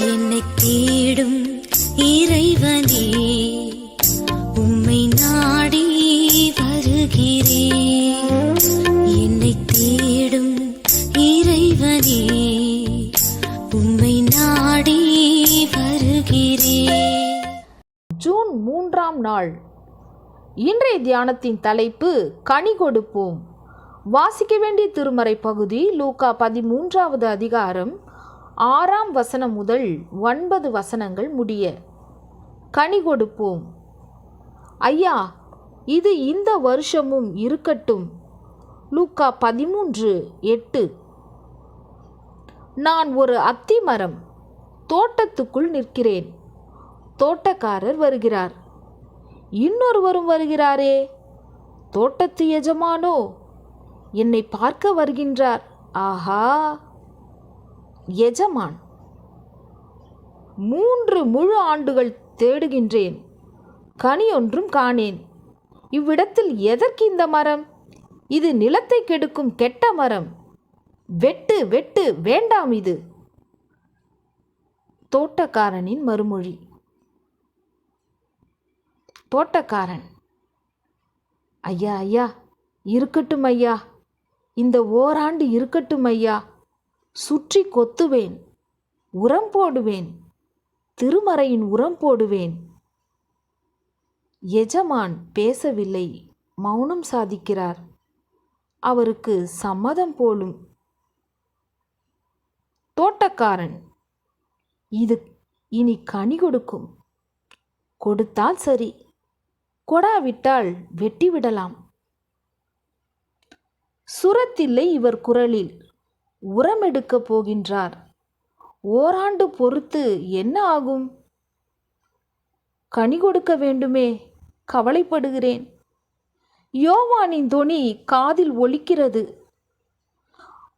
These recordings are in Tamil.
என்னை தேடும் இறைவனே உம்மை நாடி வருகிறேன் என்னை தேடும் இறைவனே உம்மை நாடி வருகிறேன் ஜூன் மூன்றாம் நாள். இன்றைய தியானத்தின் தலைப்பு கனி கொடுப்போம். வாசிக்க வேண்டிய திருமறை பகுதி லூக்கா பதிமூன்றாவது அதிகாரம் ஆறாம் வசனம் முதல் ஒன்பது வசனங்கள் முடிய கனி கொடுப்போம். ஐயா இது இந்த வருஷமும் இருக்கட்டும். லூக்கா பதிமூன்று எட்டு. நான் ஒரு அத்தி மரம் தோட்டத்துக்குள் நிற்கிறேன். தோட்டக்காரர் வருகிறார். இன்னொருவரும் வருகிறாரே. தோட்டத்து எஜமானோ என்னை பார்க்க வருகின்றார். ஆஹா! எஜமான் மூன்று முழு ஆண்டுகள் தேடுகின்றேன் கனி ஒன்றும் காணேன். இவ்விடத்தில் எதற்கு இந்த மரம்? இது நிலத்தை கெடுக்கும் கெட்ட மரம். வெட்டு வெட்டு வேண்டாம் இது. தோட்டக்காரனின் மறுமொழி. தோட்டக்காரன் ஐயா ஐயா இருக்கட்டும் ஐயா. இந்த ஓராண்டு இருக்கட்டும் ஐயா. சுற்றி கொத்துவேன் உரம் போடுவேன் திருமறையின் உரம் போடுவேன். எஜமான் பேசவில்லை மௌனம் சாதிக்கிறார். அவருக்கு சம்மதம் போலும். தோட்டக்காரன் இது இனி கனி கொடுக்கும். கொடுத்தால் சரி கொடாவிட்டால் வெட்டிவிடலாம் சுரத்தில்லை இவர் குரலில். உரம் எடுக்கப் போகின்றார். ஓராண்டு பொறுத்து என்ன ஆகும்? கனி கொடுக்க வேண்டுமே கவலைப்படுகிறேன். யோவானின் தொனி காதில் ஒலிக்கிறது.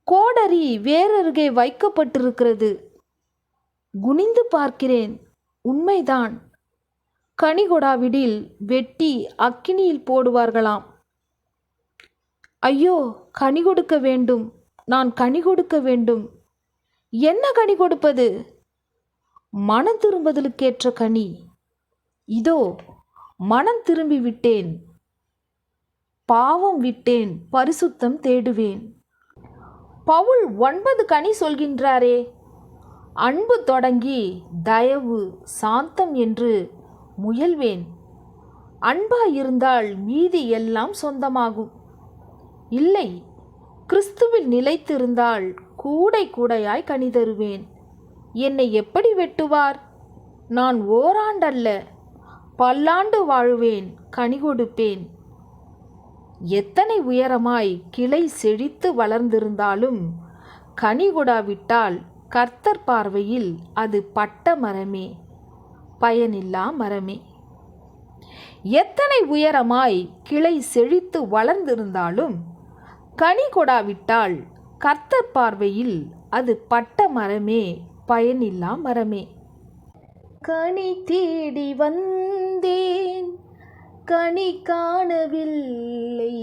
கோடரி வேறருகே வைக்கப்பட்டிருக்கிறது. குனிந்து பார்க்கிறேன் உண்மைதான். கனிகொடாவிடில் வெட்டி அக்கினியில் போடுவார்களாம். ஐயோ கனி கொடுக்க வேண்டும். நான் கனி கொடுக்க வேண்டும். என்ன கனி கொடுப்பது? மனம் திரும்புதலுக்கேற்ற கனி. இதோ மனம் திரும்பி விட்டேன். பாவம் விட்டேன். பரிசுத்தம் தேடுவேன். பவுல் ஒன்பது கனி சொல்கின்றாரே. அன்பு தொடங்கி தயவு சாந்தம் என்று முயல்வேன். அன்பாயிருந்தால் மீதி எல்லாம் சொந்தமாகும். இல்லை கிறிஸ்துவில் நிலைத்திருந்தால் கூடை கூடையாய் கனி தருவேன் என்னை எப்படி வெட்டுவார்? நான் ஓராண்டல்ல பல்லாண்டு வாழ்வேன் கனி கொடுப்பேன். எத்தனை உயரமாய் கிளை செழித்து வளர்ந்திருந்தாலும் கனி கொடாவிட்டால் கர்த்தர் பார்வையில் அது பட்ட மரமே பயனில்லா மரமே. எத்தனை உயரமாய் கிளை செழித்து வளர்ந்திருந்தாலும் கனி கொடாவிட்டால் கர்த்தர் பார்வையில் அது பட்ட மரமே பயனில்லா மரமே. கனி தேடி வந்தேன் கனி காணவில்லை.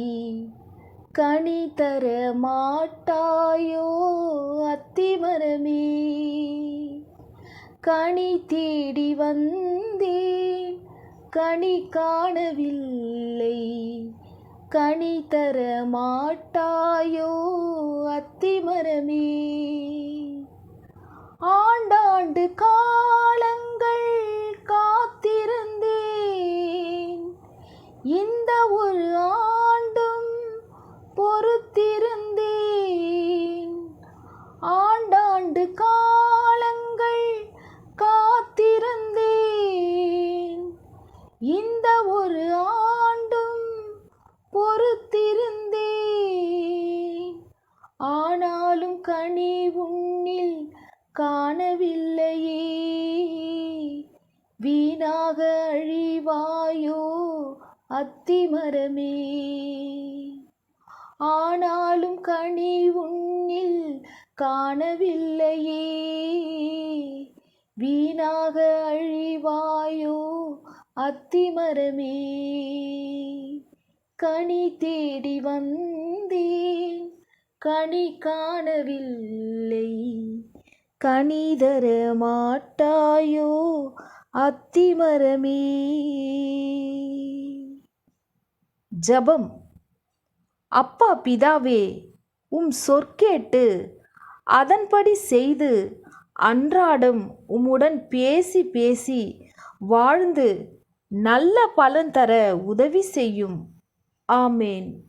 கனி தர மாட்டாயோ அத்திமரமே கனி தேடி வந்தேன் கனி காணவில்லை. கனி தர மாட்டாயோ அத்திமரமே? ஆண்டாண்டு காலங்கள் காத்திருந்த ஆனாலும் கனி உன்னில் காணவில்லையே. வீணாக அழிவாயோ அத்திமரமே. ஆனாலும் கனி உன்னில் காணவில்லையே. வீணாக அழிவாயோ அத்திமரமே. கனி தேடி வந்தேன். கனி காணவில்லை. கனிதர மாட்டாயோ அத்திமரமே? ஜபம். அப்பா பிதாவே உம் சொற்கேட்டு அதன்படி செய்து அன்றாடம் உம்முடன் பேசி பேசி வாழ்ந்து நல்ல பலன் தர உதவி செய்யும். ஆமேன்.